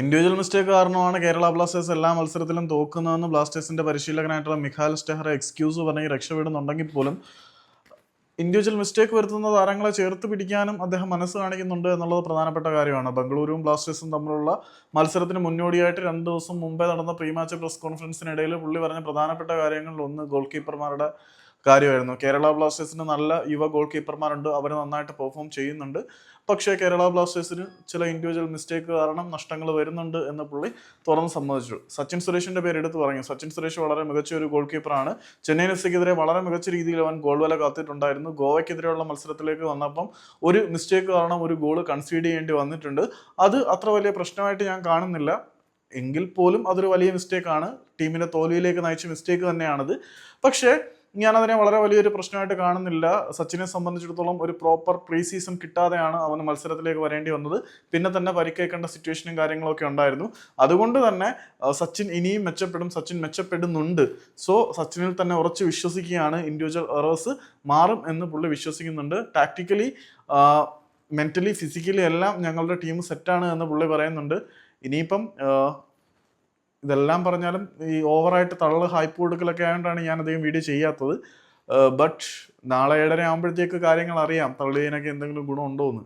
Individual mistake കാരണമാണ് Kerala Blasters എല്ലാ മത്സരത്തിലും തോക്കുന്നതെന്ന് ബ്ലാസ്റ്റേഴ്സിന്റെ പരിശീലകനായിട്ടുള്ള മിഖാൽ സ്റ്റെഹർ എക്സ്ക്യൂസ് പറഞ്ഞ് രക്ഷപ്പെടുന്നുണ്ടെങ്കിൽ പോലും ഇൻഡിവിജ്വൽ മിസ്റ്റേക്ക് വരുത്തുന്ന താരങ്ങളെ ചേർത്ത് പിടിക്കാനും അദ്ദേഹം മനസ്സ് കാണിക്കുന്നുണ്ട് എന്നുള്ളത് പ്രധാനപ്പെട്ട കാര്യമാണ്. ബംഗളൂരുവും ബ്ലാസ്റ്റേഴ്സും തമ്മിലുള്ള മത്സരത്തിന് മുന്നോടിയായിട്ട് രണ്ട് ദിവസം മുമ്പേ നടന്ന പ്രീ മാച്ച് പ്രസ് കോൺഫറൻസിനിടയിൽ പുള്ളി പറഞ്ഞ പ്രധാനപ്പെട്ട കാര്യങ്ങളിൽ ഒന്ന് ഗോൾ കീപ്പർമാരുടെ കാര്യമായിരുന്നു. കേരള ബ്ലാസ്റ്റേഴ്സിന് നല്ല യുവ ഗോൾ കീപ്പർമാരുണ്ട് അവർ നന്നായിട്ട് പെർഫോം ചെയ്യുന്നുണ്ട്. പക്ഷേ കേരള ബ്ലാസ്റ്റേഴ്സിന് ചില ഇൻഡിവിജ്വൽ മിസ്റ്റേക്ക് കാരണം നഷ്ടങ്ങൾ വരുന്നുണ്ട് എന്ന് പുള്ളി തുറന്ന് സമ്മതിച്ചു. സച്ചിൻ സുരേഷിന്റെ പേര് എടുത്തു പറഞ്ഞു. സച്ചിൻ സുരേഷ് വളരെ മികച്ച ഒരു ഗോൾ കീപ്പറാണ് ചെന്നൈയിൻ എഫ് വളരെ മികച്ച രീതിയിൽ അവൻ ഗോൾ വില കാത്തിട്ടുണ്ടായിരുന്നു. ഗോവയ്ക്കെതിരെയുള്ള മത്സരത്തിലേക്ക് വന്നപ്പം ഒരു മിസ്റ്റേക്ക് കാരണം ഒരു ഗോൾ കൺസീഡ് ചെയ്യേണ്ടി വന്നിട്ടുണ്ട്. അത് അത്ര വലിയ പ്രശ്നമായിട്ട് ഞാൻ കാണുന്നില്ല. എങ്കിൽ പോലും അതൊരു വലിയ മിസ്റ്റേക്കാണ് ടീമിനെ തോൽവിയിലേക്ക് നയിച്ച മിസ്റ്റേക്ക് തന്നെയാണത്. പക്ഷേ ഞാനതിനെ വളരെ വലിയൊരു പ്രശ്നമായിട്ട് കാണുന്നില്ല. സച്ചിനെ സംബന്ധിച്ചിടത്തോളം ഒരു പ്രോപ്പർ പ്രീ സീസൺ കിട്ടാതെയാണ് അവന് മത്സരത്തിലേക്ക് വരേണ്ടി വന്നത്. പിന്നെ തന്നെ പരിക്കേക്കേണ്ട സിറ്റുവേഷനും കാര്യങ്ങളൊക്കെ ഉണ്ടായിരുന്നു. അതുകൊണ്ട് തന്നെ സച്ചിൻ ഇനിയും മെച്ചപ്പെടും സച്ചിൻ മെച്ചപ്പെടുന്നുണ്ട്. സോ സച്ചിനിൽ തന്നെ ഉറച്ച് വിശ്വസിക്കുകയാണ് ഇൻഡിവിജ്വൽ എറേഴ്സ് മാറും എന്ന് പുള്ളി വിശ്വസിക്കുന്നുണ്ട്. ടാക്ടിക്കലി മെന്റലി ഫിസിക്കലി എല്ലാം ഞങ്ങളുടെ ടീം സെറ്റാണ് എന്ന് പുള്ളി പറയുന്നുണ്ട്. ഇനിയിപ്പം ഇതെല്ലാം പറഞ്ഞാലും ഈ ഓവറായിട്ട് തള്ള് ഹൈപ്പ് കൊടുക്കലൊക്കെ ആയതുകൊണ്ടാണ് ഞാൻ അധികം വീഡിയോ ചെയ്യാത്തത്. ബട്ട് നാളെ ഏഴര ആകുമ്പോഴത്തേക്ക് കാര്യങ്ങൾ അറിയാം തള്ളിയതിനൊക്കെ എന്തെങ്കിലും ഗുണമുണ്ടോ എന്ന്